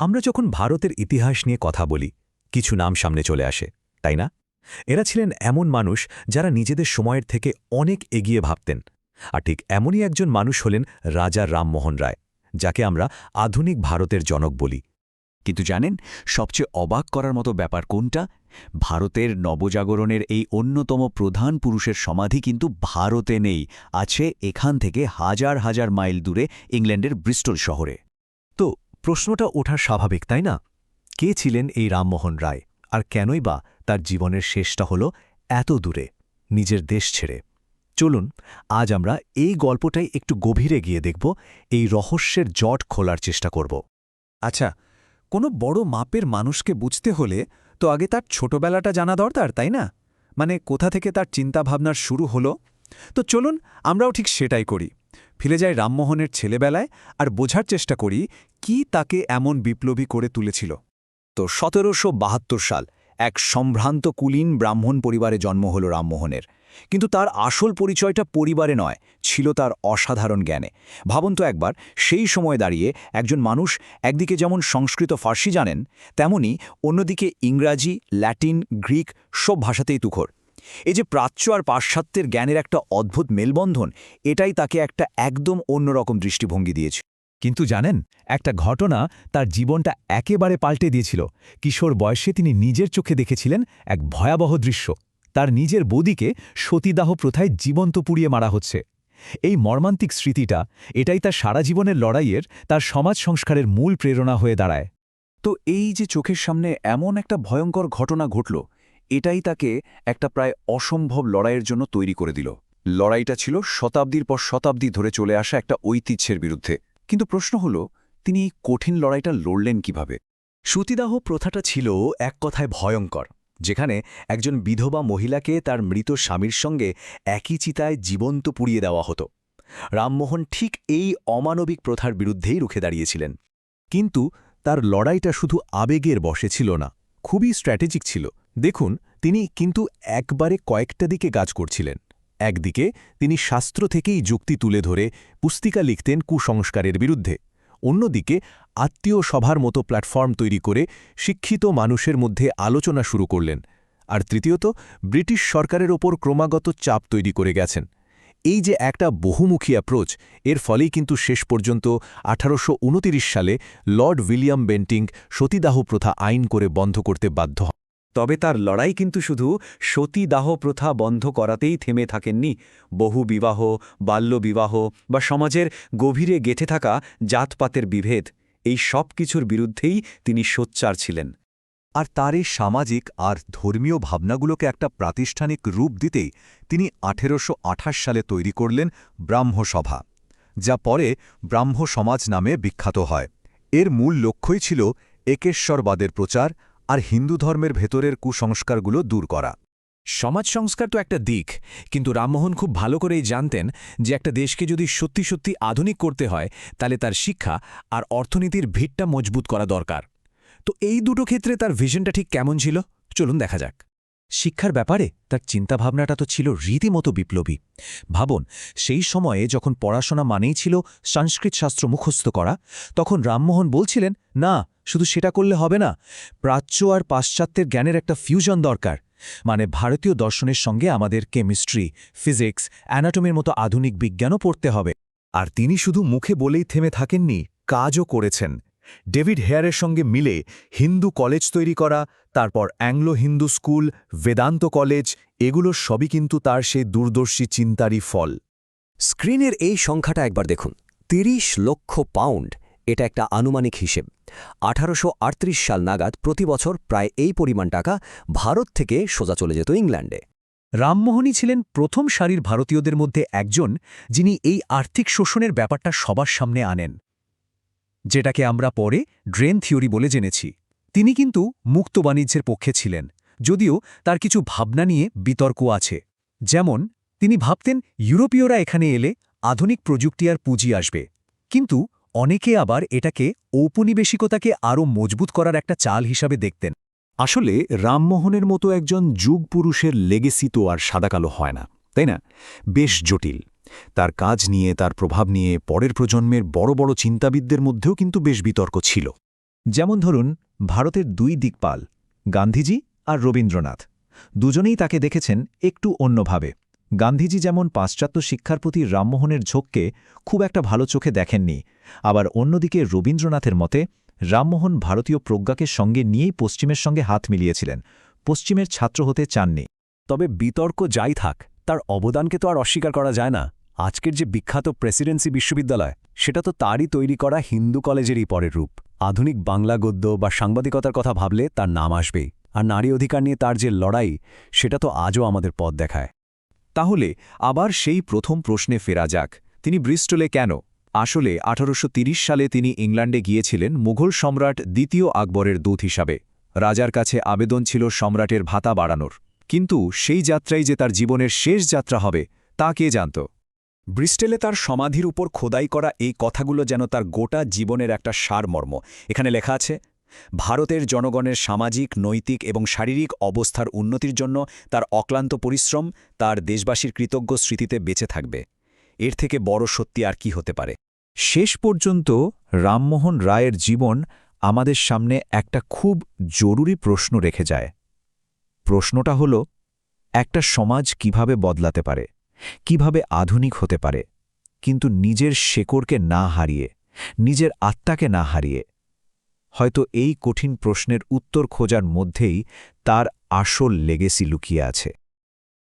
আমরা যখন ভারতের ইতিহাস নিয়ে কথা বলি, কিছু নাম সামনে চলে আসে, তাই না? এরা ছিলেন এমন মানুষ যারা নিজেদের সময়ের থেকে অনেক এগিয়ে ভাবতেন। আর ঠিক এমনই একজন মানুষ হলেন রাজা রামমোহন রায়, যাকে আমরা আধুনিক ভারতের জনক বলি। কিন্তু জানেন, সবচেয়ে অবাক করার মতো ব্যাপার কোনটা? ভারতের নবজাগরণের এই অন্যতম প্রধান পুরুষের সমাধি কিন্তু ভারতে নেই, আছে এখান থেকে হাজার হাজার মাইল দূরে ইংল্যান্ডের ব্রিস্টল শহরে। প্রশ্নটা ওঠা স্বাভাবিক, তাই না? কে ছিলেন এই রামমোহন রায়? আর কেনই বা তার জীবনের শেষটা হল এত দূরে, নিজের দেশ ছেড়ে? চলুন, আজ আমরা এই গল্পটাই একটু গভীরে গিয়ে দেখব, এই রহস্যের জট খোলার চেষ্টা করব। আচ্ছা কোনো বড় মাপের মানুষকে বুঝতে হলে তো আগে তার ছোটবেলাটা জানা দরকার, তাই না? মানে কোথা থেকে তার চিন্তাভাবনার শুরু হলো? তো চলুন আমরাও ঠিক সেটাই করি। ফিরে যাই রামমোহনের ছেলেবেলায় আর বোঝার চেষ্টা করি কি তাকে এমন বিপ্লবী করে তুলেছিল। তো সতেরোশো বাহাত্তর সাল এক সম্ভ্রান্ত কুলীন ব্রাহ্মণ পরিবারে জন্ম হল রামমোহনের। কিন্তু তার আসল পরিচয়টা পরিবারে নয়, ছিল তার অসাধারণ জ্ঞানে। ভাবুন তো একবার, সেই সময় দাঁড়িয়ে একজন মানুষ একদিকে যেমন সংস্কৃত ফার্সি জানেন, তেমনি অন্যদিকে ইংরাজি, ল্যাটিন, গ্রিক সব ভাষাতেই তুখর। এই যে প্রাচ্য আর পাশ্চাত্যের জ্ঞানের একটা অদ্ভুত মেলবন্ধন, এটাই তাকে একটা একদম অন্যরকম দৃষ্টিভঙ্গি দিয়েছে। কিন্তু জানেন, একটা ঘটনা তার জীবনটা একেবারে পাল্টে দিয়েছিল। কিশোর বয়সে তিনি নিজের চোখে দেখেছিলেন এক ভয়াবহ দৃশ্য। তার নিজের বদিকে সতীদাহ প্রথায় জীবন্ত পুড়িয়ে মারা হচ্ছে। এই মর্মান্তিক স্মৃতিটা, এটাই তার সারা জীবনের লড়াইয়ের, তার সমাজ সংস্কারের মূল প্রেরণা হয়ে দাঁড়ায়। তো এই যে চোখের সামনে এমন একটা ভয়ঙ্কর ঘটনা ঘটল এটাই তাকে একটা প্রায় অসম্ভব লড়াইয়ের জন্য তৈরি করে দিল। লড়াইটা ছিল শতাব্দীর পর শতাব্দী ধরে চলে আসা একটা ঐতিহ্যের বিরুদ্ধে। কিন্তু প্রশ্ন হল, তিনি এই কঠিন লড়াইটা লড়লেন কীভাবে? সতীদাহ প্রথাটা ছিল এক কথায় ভয়ঙ্কর, যেখানে একজন বিধবা মহিলাকে তার মৃত স্বামীর সঙ্গে একই চিতায় জীবন্ত পুড়িয়ে দেওয়া হতো। রামমোহন ঠিক এই অমানবিক প্রথার বিরুদ্ধেই রুখে দাঁড়িয়েছিলেন। কিন্তু তার লড়াইটা শুধু আবেগের বসে ছিল না, খুবই স্ট্র্যাটেজিক ছিল। দেখুন, তিনি কিন্তু একবারে কয়েকটা দিকে কাজ করছিলেন। একদিকে তিনি শাস্ত্র থেকেই যুক্তি তুলে ধরে পুস্তিকা লিখতেন কুসংস্কারের বিরুদ্ধে। অন্যদিকে আত্মীয় সভার মতো প্ল্যাটফর্ম তৈরি করে শিক্ষিত মানুষের মধ্যে আলোচনা শুরু করলেন। আর তৃতীয়ত, ব্রিটিশ সরকারের ওপর ক্রমাগত চাপ তৈরি করে গেছেন। এই যে একটা বহুমুখী অ্যাপ্রোচ এর ফলেই কিন্তু শেষ পর্যন্ত আঠারোশো সালে লর্ড উইলিয়াম বেন্টিং সতীদাহ প্রথা আইন করে বন্ধ করতে বাধ্য তবে তার লড়াই কিন্তু শুধু সতীদাহ প্রথা বন্ধ করাতেই থেমে থাকেননি। বহু বিবাহ, বাল্যবিবাহ বা সমাজের গভীরে গেঁথে থাকা জাতপাতের বিভেদ, এই সব কিছুর বিরুদ্ধেই তিনি সোচ্চার ছিলেন। আর তার এই সামাজিক আর ধর্মীয় ভাবনাগুলোকে একটা প্রাতিষ্ঠানিক রূপ দিতেই তিনি আঠেরোশো আঠাশ সালে তৈরি করলেন ব্রাহ্মসভা, যা পরে ব্রাহ্ম সমাজ নামে বিখ্যাত হয়। এর মূল লক্ষ্যই ছিল একেশ্বরবাদের প্রচার আর হিন্দু ধর্মের ভেতরের কুসংস্কারগুলো দূর করা। সমাজ সংস্কার তো একটা দিক, কিন্তু রামমোহন খুব ভালো করেই জানতেন যে একটা দেশকে যদি সত্যি সত্যি আধুনিক করতে হয়, তাহলে তার শিক্ষা আর অর্থনীতির ভিতটা মজবুত করা দরকার। তো এই দুটো ক্ষেত্রে তার ভিশনটা ঠিক কেমন ছিল? চলুন দেখা যাক। শিক্ষার ব্যাপারে তার চিন্তাভাবনাটা তো ছিল রীতিমতো বিপ্লবী। ভাবুন, সেই সময়ে যখন পড়াশোনা মানেই ছিল সংস্কৃত শাস্ত্র মুখস্থ করা, তখন রামমোহন বলছিলেন, না শুধু সেটা করলে হবে না, প্রাচ্য আর পাশ্চাত্যের জ্ঞানের একটা ফিউজন দরকার। মানে ভারতীয় দর্শনের সঙ্গে আমাদের কেমিস্ট্রি ফিজিক্স অ্যানাটমির মতো আধুনিক বিজ্ঞানও পড়তে হবে। আর তিনি শুধু মুখে বলেই থেমে থাকেননি, কাজও করেছেন। ডেভিড হেয়ারের সঙ্গে মিলে হিন্দু কলেজ তৈরি করা, তারপর Anglo Hindu school, Vedanta college, এগুলো সবই কিন্তু তার সেই দূরদর্শী চিন্তারই ফল। স্ক্রিনের এই সংখ্যাটা একবার দেখুন, তিরিশ লক্ষ পাউন্ড। এটা একটা আনুমানিক হিসেব। আঠারোশো আটত্রিশ সাল নাগাদ প্রতি বছর প্রায় এই পরিমাণ টাকা ভারত থেকে সোজা চলে যেত ইংল্যান্ডে। রামমোহনই ছিলেন প্রথম সারির ভারতীয়দের মধ্যে একজন যিনি এই আর্থিক শোষণের ব্যাপারটা সবার সামনে আনেন। যেটাকে আমরা পরে ড্রেন থিওরি বলে জেনেছি। তিনি কিন্তু মুক্ত বাণিজ্যের পক্ষে ছিলেন, যদিও তার কিছু ভাবনা নিয়ে বিতর্ক আছে। যেমন, তিনি ভাবতেন ইউরোপীয়রা এখানে এলে আধুনিক প্রযুক্তি আর পুঁজি আসবে। কিন্তু অনেকে আবার এটাকে ঔপনিবেশিকতাকে আরও মজবুত করার একটা চাল হিসাবে দেখতেন। আসলে রামমোহনের মতো একজন যুগ পুরুষের লেগেসি তো আর সাদাকালো হয় না, তাই না? বেশ জটিল। তার কাজ নিয়ে, তার প্রভাব নিয়ে পরের প্রজন্মের বড় বড় চিন্তাবিদদের মধ্যেও কিন্তু বেশ বিতর্ক ছিল। যেমন ধরুন, ভারতের দুই দিকপাল, গান্ধীজি আর রবীন্দ্রনাথ। দুজনেই তাকে দেখেছেন একটু অন্যভাবে। গান্ধীজি যেমন পাশ্চাত্য শিক্ষার প্রতি রামমোহনের ঝোঁককে খুব একটা ভালো চোখে দেখেননি, আবার অন্যদিকে রবীন্দ্রনাথের মতে, রামমোহন ভারতীয় প্রজ্ঞাকে সঙ্গে নিয়েই পশ্চিমের সঙ্গে হাত মিলিয়েছিলেন, পশ্চিমের ছাত্র হতে চাননি। তবে বিতর্ক যাই থাক, তার অবদানকে তো আর অস্বীকার করা যায় না। আজকের যে বিখ্যাত প্রেসিডেন্সি বিশ্ববিদ্যালয়, সেটা তো তারই তৈরি করা হিন্দু কলেজেরই পরের রূপ। আধুনিক বাংলা গদ্য বা সাংবাদিকতার কথা ভাবলে তার নাম আসবেই, আর নারী অধিকার নিয়ে তার যে লড়াই, সেটা তো আজও আমাদের পথ দেখায়। তাহলে, আবার সেই প্রথম প্রশ্নে ফেরা যাক। তিনি ব্রিস্টলে কেন? আসলে, আঠারোশো সালে তিনি ইংল্যান্ডে গিয়েছিলেন মুঘল সম্রাট দ্বিতীয় আকবরের দূত হিসাবে। রাজার কাছে আবেদন ছিল সম্রাটের ভাতা বাড়ানোর। কিন্তু সেই যাত্রাই যে তার জীবনের শেষ যাত্রা হবে, তা কে জানত? ব্রিস্টেলে তার সমাধির উপর খোদাই করা এই কথাগুলো যেন তার গোটা জীবনের একটা সারমর্ম। এখানে লেখা আছে ভারতের জনগণের সামাজিক, নৈতিক এবং শারীরিক অবস্থার উন্নতির জন্য তার অক্লান্ত পরিশ্রম তার দেশবাসীর কৃতজ্ঞ স্মৃতিতে বেঁচে থাকবে। এর থেকে বড় সত্যি আর কি হতে পারে? শেষ পর্যন্ত রামমোহন রায়ের জীবন আমাদের সামনে একটা খুব জরুরি প্রশ্ন রেখে যায়। প্রশ্নটা হল, একটা সমাজ কীভাবে বদলাতে পারে? কীভাবে আধুনিক হতে পারে? কিন্তু নিজের শেকড়কে না হারিয়ে, নিজের আত্মাকে না হারিয়ে হয়তো এই কঠিন প্রশ্নের উত্তর খোঁজার মধ্যেই তার আসল লেগেসি লুকিয়ে আছে।